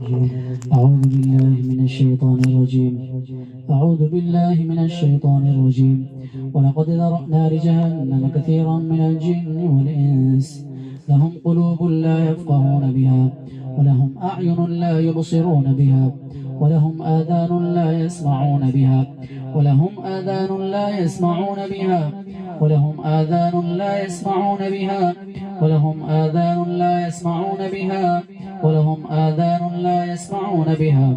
أعوذ بالله من الشيطان الرجيم. أعوذ بالله من الشيطان الرجيم. ولقد ذرأنا لجهنم كثيرا من الجن والإنس. لهم قلوب لا يفقهون بها ولهم أعين لا يبصرون بها ولهم آذان لا يسمعون بها ولهم آذان لا يسمعون بها ولهم آذان لا يسمعون بها ولهم آذان لا يسمعون بها ولهم آذان لا يسمعون بها.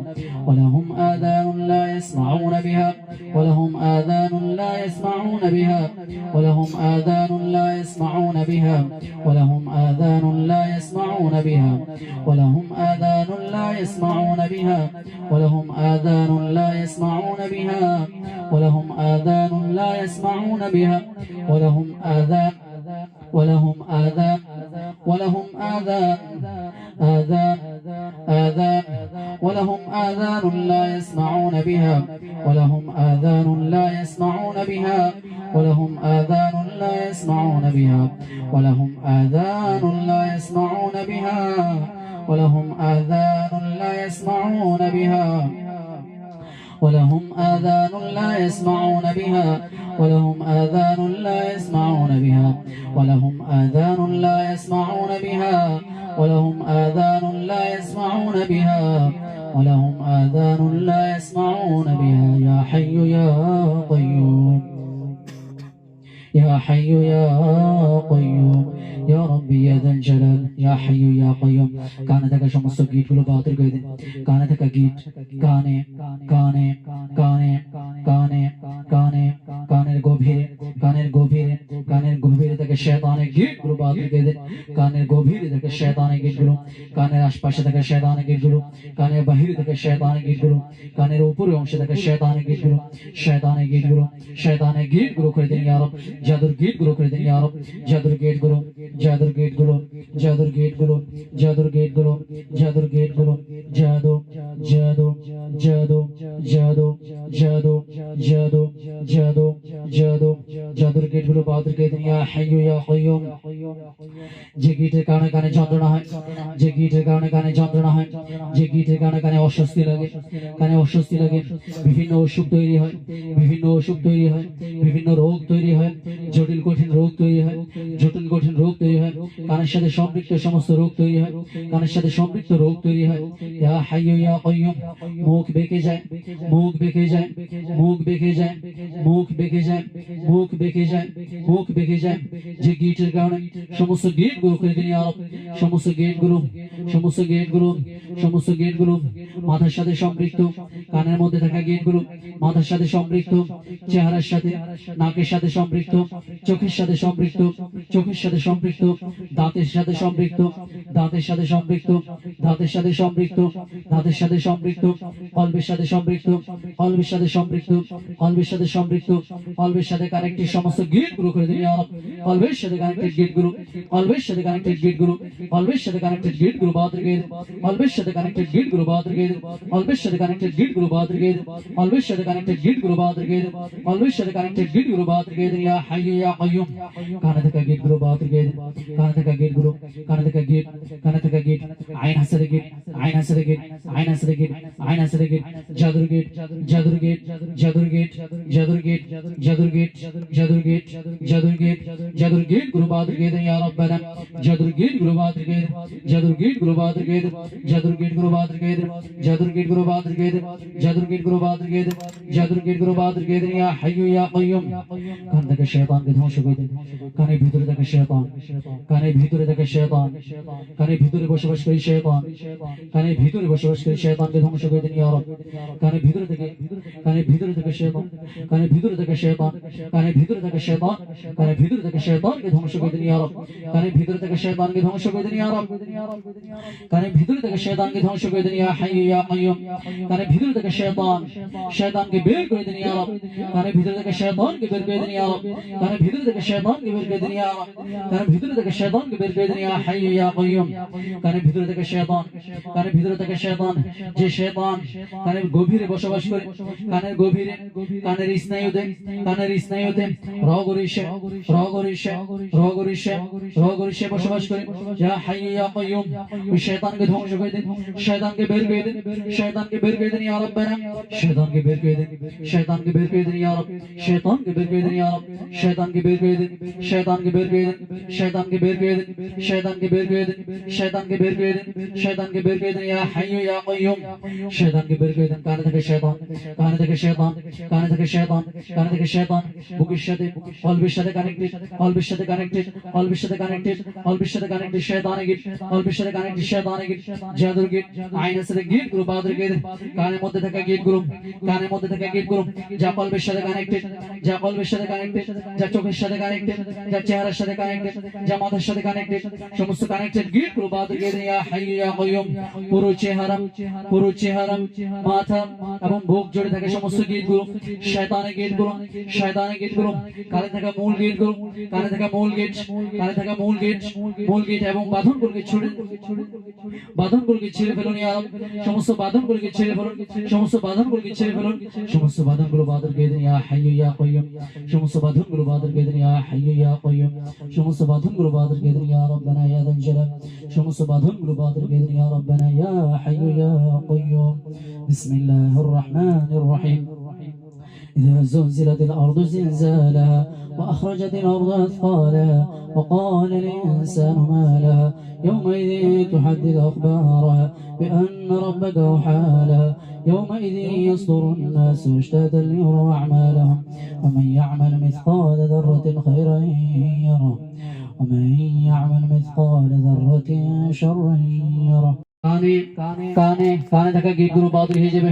ولهم آذان لا يسمعون بها. ولهم آذان لا يسمعون بها. ولهم آذان لا يسمعون بها. ولهم آذان لا يسمعون بها. ولهم آذان لا يسمعون بها. ولهم آذان لا يسمعون بها. ولهم آذان لا يسمعون بها. ولهم آذان ولهم آذان ولهم آذان آذان آذان ولهم آذان لا يسمعون بها ولهم آذان لا يسمعون بها ولهم آذان لا يسمعون بها ولهم آذان لا يسمعون بها ولهم آذان لا يسمعون بها. ولهم آذان لا يسمعون بها. ولهم آذان لا يسمعون بها. ولهم آذان لا يسمعون بها. ولهم آذان لا يسمعون بها. ولهم آذان لا يسمعون بها. يا حي يا قيوم. يا حي يا قيوم يا ربي يا ذا الجلال يا حي يا قيوم কানে থাকা সমস্ত গীতগুলো বাতিল করে দিন কানে থাকা গীত কানে কানে কানে কানে কানে কানের গভীরে কানের গভীরে কানের গভীরে থেকে শয়তানের গীতগুলো বাতিল করে দিন কানের গভীরে থেকে শয়তানের গীতগুলো কানের আশপাশে থেকে শয়তানের গীতগুলো কানের বাহিরে থেকে শয়তানের গীতগুলো কানের উপরে অংশে থেকে শয়তানের গীতগুলো শয়তানের গীতগুলো শয়তানের গীতগুলো করে দিন ইয়া রব جادر گیٹ گلو کر دیں، یا رب، جادر گیٹ گلو، جادر گیٹ گلو، جادر گیٹ گلو، جادر گیٹ گلو، جادر گیٹ گلو، جادو جادو جادو جادو جادو جادو جادو جادو، جادر گیٹ گلو بادر کہہ دیں یا حیو، یا قیوم۔ جی গীতের কারণে কানে যন্ত্রণা হয়। যে গীতের কারণে কানে যন্ত্রণা হয়, যে গীতের কারণে কানে অস্বস্তি লাগে। কানে অস্বস্তি লাগে, বিভিন্ন অসুখ তৈরি হয়, বিভিন্ন অসুখ তৈরি হয়, বিভিন্ন রোগ তৈরি হয়, জটিল কঠিন রোগ তৈরি হয়, জটিল কঠিন রোগ তৈরি হয়, কানের সাথে সম্পৃক্ত সমস্ত রোগ তৈরি হয়, কানের সাথে সম্পৃক্ত রোগ তৈরি হয়। ইয়া হাইয়ু ইয়া কাইয়ুম মুখ বেঁকে যায়, মুখ বেঁকে যায়, মুখ বেঁকে যায়, মুখ বেঁকে যায়, মুখ বেঁকে যায়, মুখ বেঁকে যায়। যে গিটের কারণে সমস্ত গেটগুলো করে দিন সমস্ত গেটগুলো সমস্ত গেটগুলো সমস্ত গেটগুলো মাথার সাথে সম্পৃক্ত কানের মধ্যে থাকা গেটগুলো মাথার সাথে সম্পৃক্ত চেহারার সাথে নাকের সাথে সম্পৃক্ত চোখের সাথে সম্পৃক্ত চোখের সাথে সম্পৃক্ত দাঁতের সাথে সম্পৃক্ত দাঁতের সাথে সম্পৃক্ত দাঁতের সাথে সম্পৃক্ত দাঁতের সাথে সম্পৃক্ত কলবের সাথে সম্পৃক্ত কলবের সাথে সম্পৃক্ত কলবের সাথে সম্পৃক্ত কলবের সাথে কানেক্টেড সমস্ত গেটগুলো করে দিন কলবের সাথে কানেক্টেড গেটগুলো কলবের সাথে কানেক্টেড গেট গুলো কলবের সাথে কানেক্টেড গেট গুলো বাদ রেখে দিন কলবের সাথে কানেক্টেড গেট গুলো বাদ রেখে দিন কলবের সাথে কানেক্টেড গেট গুলো বাদ রেখে দিন কলবের সাথে কানেক্টেড গেট গুলো বাদ রেখে দিন কলবের সাথে কানেক্টেড গেট গুলো বাদ রেখে দিন ইয়া হাইয়ু ইয়া কাইয়ুম কানে থাকা গেট গুলো বাদ রেখে দিন কানে থাকা গেট গুলো কানে থাকা গেট কানে থাকা গেট আইন হাসরে গেট আইন হাসরে গেট আইন হাসরে গেট আইন হাসরে গেট জাদুর গেট জাদুর গেট জাদুর গেট জাদুর গেট জাদুর গেট জাদুর গেট জাদুর গেট জাদুর গেট গুলো বাদ রেখে দিন ইয়া রব্বানা জাদুর গেটগুলো বাদ রেখে দিন জাদুর গেটগুলো বাদ রেখে দিন জাদুর গেটগুলো বাদ রেখে দিন জাদুর গেটগুলো বাদ জাদুর গেট ইয়া হাইয়ু ইয়া কাইয়ুম কান থেকে শয়তানকে ধ্বংস করে দিন কানের ভিতরে থাকে শয়তান কানের ভিতরে থাকে শয়তান কানের ভিতরে বসবাস করি শয়তান কানের ভিতরে বসবাস করি শয়তানকে ধ্বংস করে দিন ইয়া রব কানের ভিতরে থেকে কানের ভিতরে থেকে শয়তান কানের ভিতরে থেকে শয়তান কানের ভিতরে থেকে শয়তান কানের ভিতরে থেকে শয়তানকে ধ্বংস করে দিন ইয়া রব কানের ভিতরে থেকে শয়তানকে ধ্বংস করে দিন, ইয়া রব। ভিতরে থেকে শয়তানকে ধ্বংস করে দিন, ইয়া হাইয়ু, ইয়া ভিতরে থেকে শয়তান শয়তানকে বের করে দিন, ইয়া রব। ভিতরে থেকে শয়তানকে বের করে দিন, ইয়া রব। ভিতরে থেকে শয়তানকে বের করে দিন, ইয়া রব। ভিতরে থেকে শয়তানকে বের করে দিন, ইয়া হাইয়ু, ইয়া ভিতরে থেকে শয়তান কানের ভিতরে থেকে শয়তান, যে শয়তান কানের গভীরে বসবাস করে, কানের গভীরে, কানের স্নায়ুতে কানের স্নায়ুতে রগরিষে রগরিষে রগরিষে রগরিষে বসবাস করে ইয়া হাইয়্যু ইয়া কাইয়ুম ওই শয়তানকে ধ্বংস করে দিন শয়তানকে বের করে দিন শয়তানকে বের করে দিন ইয়া রাব্বানা শয়তানকে বের করে দিন শয়তানকে বের করে দিন ইয়া রব শয়তানকে বের করে দিন ইয়া রব শয়তানকে বের করে দিন শয়তানকে বের করে দিন শয়তানকে বের করে দিন শয়তানকে বের করে দিন শয়তানকে বের করে দিন শয়তানকে বের করে দিন ইয়া হাইয়্যু ইয়া কাইয়ুম শয়তানকে বের করে দিন কানে থেকে শয়তান কানে থেকে শয়তান কানে থেকে শয়তান কানে থেকে শয়তান বুকের সাথে কলবের সাথে কানেক্টেড কলবের সাথে কানেক্টেড কলবের সাথে কানেক্টেড কলবের সাথে কানেক্টেড শয়তানে গিট পুরো চেহারা পুরো চেহারা, মাথা এবং বুক জুড়ে থাকে সমস্ত গিটগুলো, শয়তানে গিটগুলো, শয়তানে গিটগুলো কানে থাকা মূল গিটগুলো কানে থাকা মূল গিট কানে থাকা মূল গিট মূল এবং বাঁধন গুলোকে ছুড়ে বাঁধন ছেড়ে ফেলুন সমস্ত বাঁধন গুলোকে ছেড়ে ফেলুন সমস্ত বাঁধন গুলোকে ছেড়ে ফেলুন সমস্ত বাঁধনগুলো বাদর কে দিন ইয়া হাইয়্যু ইয়া কাইয়ুম সমস্ত বাঁধনগুলো বাদর কে সমস্ত বাঁধনগুলো বাদর কে সমস্ত বাঁধনগুলো বাদর কে দিন ইয়া রহিম। إذا زلزلت الأرض زلزالها وأخرجت الأرض أثقالها وقال الإنسان ما لها يومئذ تحدث أخبارها بأن ربك أوحى لها يومئذ يصدر الناس اشتاتا ليروا أعمالهم ومن يعمل مثقال ذرة خيرا يره ومن يعمل مثقال ذرة شرا يره কানে কানে কানে থাকা গিটগুলো বাদুর হয়ে যাবে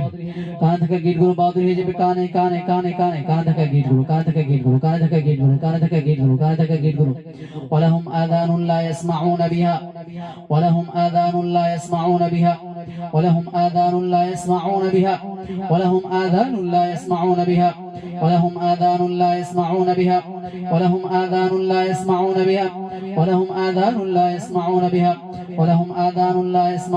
কানে থাকা গিটগুলো বাদুর হয়ে যাবে কানে কানে কানে কানে কানে থাকা গিটগুলো কানে থাকা গিটগুলো কানে থাকা গিটগুলো কানে থাকা গিটগুলো কানে থাকা গিটগুলো ولهم آذان لا يسمعون بها ولهم آذان لا يسمعون بها ولهم آذان لا يسمعون بها ولهم آذان لا يسمعون بها ولهم آذان لا يسمعون بها ولهم آذان لا يسمعون بها ولهم آذان لا يسمعون بها ولهم آذان لا يسمعون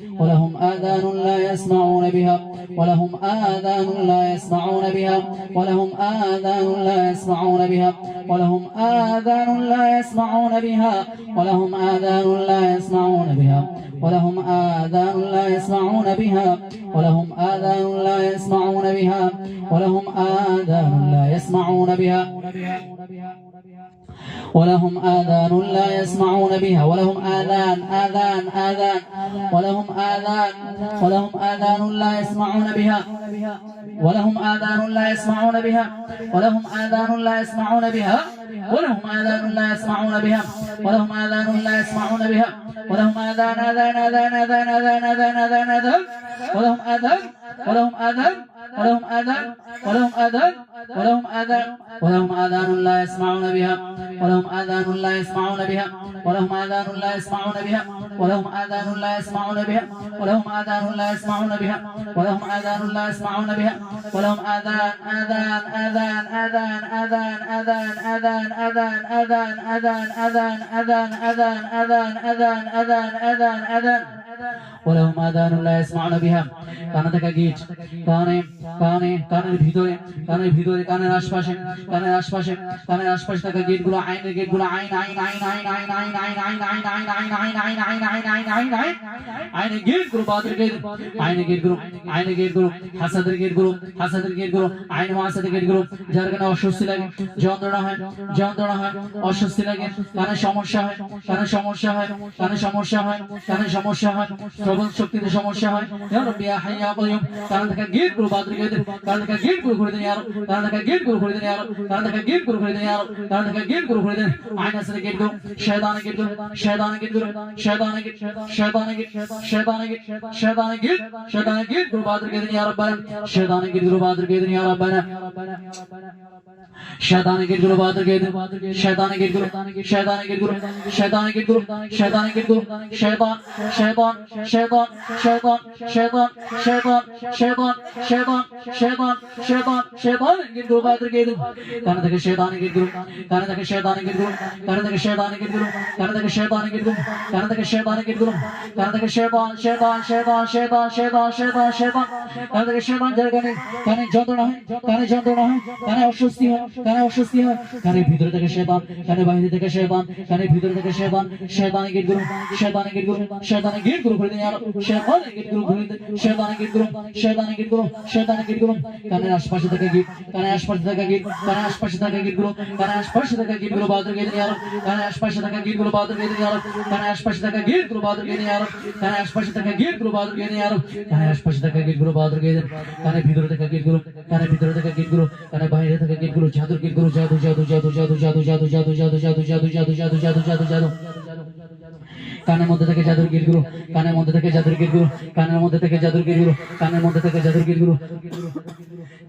ولهم آذان لا يسمعون بها ولهم آذان لا يسمعون بها ولهم آذان لا يسمعون بها ولهم آذان لا يسمعون بها ولهم آذان لا يسمعون بها ولهم آذان لا يسمعون بها ولهم آذان لا يسمعون بها ولهم آذان يسمعون بها. ولهم آذان لا يسمعون بها. ولهم آذان آذان آذان. ولهم آذان ولهم آذان لا يسمعون بها. ولهم آذان لا يسمعون بها. ولهم آذان لا يسمعون بها. ولهم آذان لا يسمعون بها. ولهم آذان لا يسمعون بها. ولهم آذان آذان آذان آذان آذان آذان آذان آذان. ولهم آذان ولهم آذان ولهم آذان ولهم آذان ولهم آذان ولهم آذان لا يسمعون بها ولهم آذان لا يسمعون بها ولهم آذان لا يسمعون بها ولهم آذان لا يسمعون بها ولهم آذان لا يسمعون بها ولهم آذان لا يسمعون بها ولهم آذان آذان آذان آذان آذان آذان آذان آذان آذان آذان آذان آذان آذان آذان آذان آذان آذان ولهم آذان لا يسمعون بها কানে থাকা গিট কানে কানে কানের ভিতরে কানের ভিতরে কানের আশপাশে কানের আশপাশে কানের আশপাশে থাকা গেট গুলো আইনের গেট গুলো আইন আইন আইন আইন আইন আইন আইন আইন আইন আইন আইন আইন আইন আইন আইন আইন আইন আইন আইনের গেট গুলো বাদের গেট আইনের গেট গুলো আইনের গেট গুলো হাসাদের গেট গুলো হাসাদের গেট গুলো আইন মহাসাদের গেট গুলো যার কারণে অস্বস্তি লাগে যন্ত্রণা হয় যন্ত্রণা হয় অস্বস্তি লাগে কানে সমস্যা হয় কানে সমস্যা হয় কানে সমস্যা হয় কানে সমস্যা হয় শ্রবণ শক্তিতে সমস্যা হয়। ইয়া রব্বি ইয়া হাইয়া কাইয়ুম কানে থাকা গেটগুলো বাদের গেট কানে থাকা গেটগুলো করে দেন ইয়া রব কানে থাকা গেটগুলো করে দেন ইয়া রব থাকা গেটগুলো করে দেন ইয়া রব থাকা গেটগুলো করে দেন। আইন আছে গেটগুলো শয়তান গেটগুলো শয়তান গেটগুলো শয়তান গেট শয়তান গেট শয়তান গেট শয়তান গেট শয়তান গেটগুলো বাদের গেট ইয়া রব্বানা শয়তান গেটগুলো বাদের গেট ইয়া রব্বানা শয়তান গেটগুলো বাদের গেট শয়তান গেটগুলো শয়তান গেটগুলো শয়তান গেটগুলো শয়তান শয়তান শয়তান শয়তান শয়তান শয়তান শয়তান শয়তান শয়তান ইঙ্গিতগুলো বাদ রেখে দিন কান থেকে শয়তান ইঙ্গিতগুলো কান থেকে শয়তান ইঙ্গিতগুলো কান থেকে শয়তান ইঙ্গিতগুলো কান থেকে শয়তান ইঙ্গিতগুলো কান থেকে শয়তান ইঙ্গিতগুলো কান থেকে শয়তান শয়তান শয়তান শয়তান শয়তান শয়তান শয়তান কান থেকে শয়তান যার কানে কানে যন্ত্রণা হয় কানে যন্ত্রণা হয় কানে অস্বস্তি হয় কানে অস্বস্তি হয় কানের ভিতরে থেকে শয়তান কানে বাইরে থেকে শয়তান কানের ভিতরে থেকে শয়তান শয়তান ইঙ্গিতগুলো শয়তান ইঙ্গিতগুলো শয়তান ইঙ্গিত গুলো করে দিন আর শয়তান ইঙ্গিত গুলো করে দিন শয়তান ইঙ্গিত গুলো শয়তান ইঙ্গিত গুলো শয়তান ইঙ্গিত গুলো কানের আশপাশে থেকে গিট কানের আশপাশে থেকে গিট কানের আশপাশে থেকে গিট গুলো কানের আশপাশে থেকে গিট গুলো বাদ রেখে দিন আর কানের আশপাশে থেকে গিট গুলো বাদ রেখে দিন আর কানের আশপাশে থেকে গিট গুলো বাদ রেখে দিন আর কানের আশপাশে থেকে গিট গুলো বাদ রেখে দিন আর কানের আশপাশে থেকে গিট গুলো বাদ রেখে দিন কানের ভিতরে থেকে গিট গুলো কানের ভিতরে থেকে গিট গুলো কানের বাইরে থেকে গিট গুলো জাদুর গিট গুলো জাদু জাদু জাদু জাদু জাদু জাদু জাদু জাদু জাদু জাদু জাদু জাদু জাদু জাদু জাদু কানের মধ্যে থেকে জাদুর গির গুরু কানের মধ্যে থেকে জাদুর গির গুরু কানের মধ্যে থেকে জাদুর গির গুরু কানের মধ্যে থেকে জাদুর গিরগুলো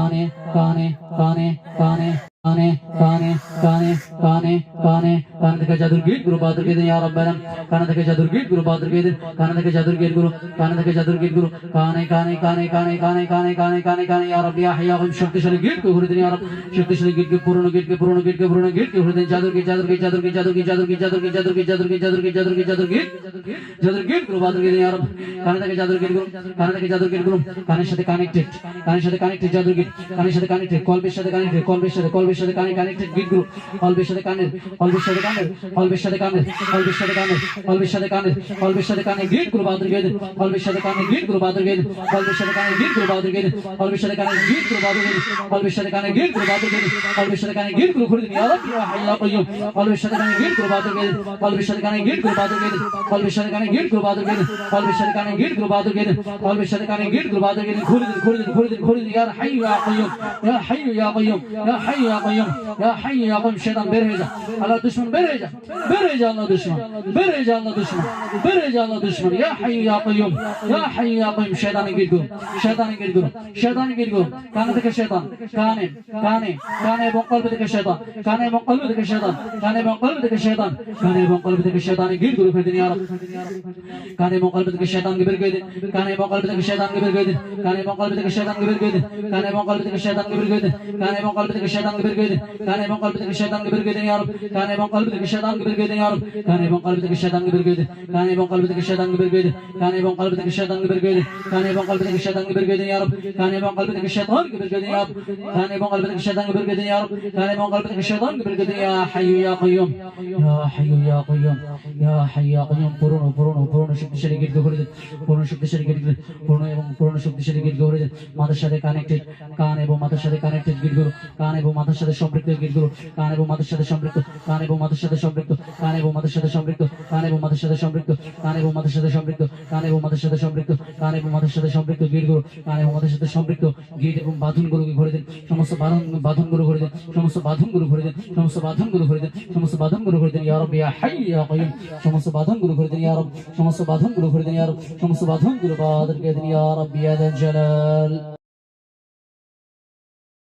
kane kane kane kane kane kane kane kane kane থেকে জাদুর গীত গুরু বাদর গীত ইয়া রব্বানা কানে থেকে জাদুর গীত গুরু বাদর গীত কানে থেকে জাদুর গীত গুরু কানে থেকে জাদুর গীত গুরু কানে কানে কানে কানে কানে কানে কানে কানে কানে ইয়া রব্বি ইয়া হাইয়া কুম শক্তিশালী কে ঘুরে দিন ইয়া রব শক্তিশালী কে পুরনো গীত কে পুরনো গীত কে পুরনো গীত কে ঘুরে দিন জাদুর গীত জাদুর গীত জাদুর গীত জাদুর গীত জাদুর গীত জাদুর গীত জাদুর গীত জাদুর গীত জাদুর গীত জাদুর গীত জাদুর গীত জাদুর গীত গুরু বাদর গীত ইয়া রব কানে থেকে জাদুর গীত গুরু কানে থেকে জাদুর গীত গুরু কানের সাথে কানেক্টেড কানের সাথে কানেক্টেড জাদুর গীত কানের সাথে কানেক্টেড কলবের সাথে কানেক্টেড কলবের সাথে কলবের সাথে কানেক্টেড গীত গুরু কলবের সাথে কানের কলবের সাথে কানে অলবের সাথে কানে অলবের সাথে কানে অলবের সাথে কানে অলবের সাথে কানে গিট গুরু বাহাদুর গেদ অলবের সাথে কানে গিট গুরু বাহাদুর গেদ অলবের সাথে কানে গিট গুরু বাহাদুর গেদ অলবের সাথে কানে গিট গুরু বাহাদুর গেদ অলবের সাথে কানে গিট বের হয়ে যা আল্লাহ দুশমন vereceğim. Vereceğinle düşman. Vereceğinle düşman. Vereceğinle düşman. Ya hayyu ya kayyum. Ya hayyu ya kayyum. Şeytanı girgün. Şeytanı girgün. Şeytanı girgün. Kanı dıkı şeytan. Kanı. Kanı. Kanı ebon kalbi dıkı şeytan. Kanı ebon kalbi dıkı şeytan. Kanı ebon kalbi dıkı şeytan. Kanı ebon kalbi dıkı şeytanı girgün. Fedini ya Rabbi. Kanı ebon kalbi dıkı şeytan gibi göydü. Kanı ebon kalbi dıkı şeytan gibi göydü. Kanı ebon kalbi dıkı şeytan gibi göydü. Kanı ebon kalbi dıkı şeytan gibi göydü. Kanı ebon kalbi dıkı şeytan gibi göydü. Kanı ebon kalbi dıkı şeytan gibi göydü ya Rabbi. Kanı ebon kalbi কলবে থেকে শয়তানকে বের করে দিন কানে এবং কলবে থেকে শয়তানকে বের করে ইয়া কানে এবং কলবে থেকে শয়তানকে বের করে ইয়া কানে এবং কলবে থেকে শয়তানকে বের করে কানে এবং কলবে থেকে শয়তানকে বের করে দিন কানে এবং কলবে থেকে শয়তানকে বের করে দিন কানে এবং কলবে থেকে শয়তানকে বের করে দিন কানে এবং কলবে থেকে শয়তানকে বের করে দিন ইয়া ইয়া ইয়া হাইয়ু ইয়া কাইয়ুম ইয়া হাইয়ু ইয়া কাইয়ুম ইয়া হাইয়ু ইয়া কাইয়ুম পুরনো পুরনো পুরনো শক্তিশালী গীত করে পুরনো শক্তিশালী গীত পুরনো এবং পুরনো শক্তিশালী গীত করে মাথার সাথে কানেক্টেড কান এবং মাথার সাথে কানেক্টেড গীতগুলো কান এবং মাথার সাথে সম্পৃক্ত গীতগুলো কান এবং মাথার সাথে সম্পৃক্ত কান এবং মাথার সাথে সম্পৃক্ত কান এবং মাথার সাথে সম্পৃক্ত কান এবং মাথার সাথে সম্পৃক্ত কান এবং মাথার সাথে সম্পৃক্ত কান এবং মাথার সাথে সম্পৃক্ত কান এবং মাথার সাথে সম্পৃক্ত গীতগুলো কান এবং মাথার সাথে সম্পৃক্ত গীত এবং বাঁধনগুলোকে ঘুরে দিন। সমস্ত বাঁধন, বাঁধনগুলো ঘুরে দিন। সমস্ত বাঁধনগুলো ঘুরে দিন। সমস্ত বাঁধনগুলো ঘুরে দিন। সমস্ত বাঁধনগুলো ঘুরে দিন। ইয়া রব ইয়া হাইয়ু ইয়া কাইয়ুম সমস্ত বাঁধনগুলো ঘুরে দিন, ইয়া রব সমস্ত বাঁধনগুলো ঘুরে দিন, ইয়া রব সমস্ত বাঁধনগুলো বাদর কে দিন, ইয়া রব ইয়া জালাল।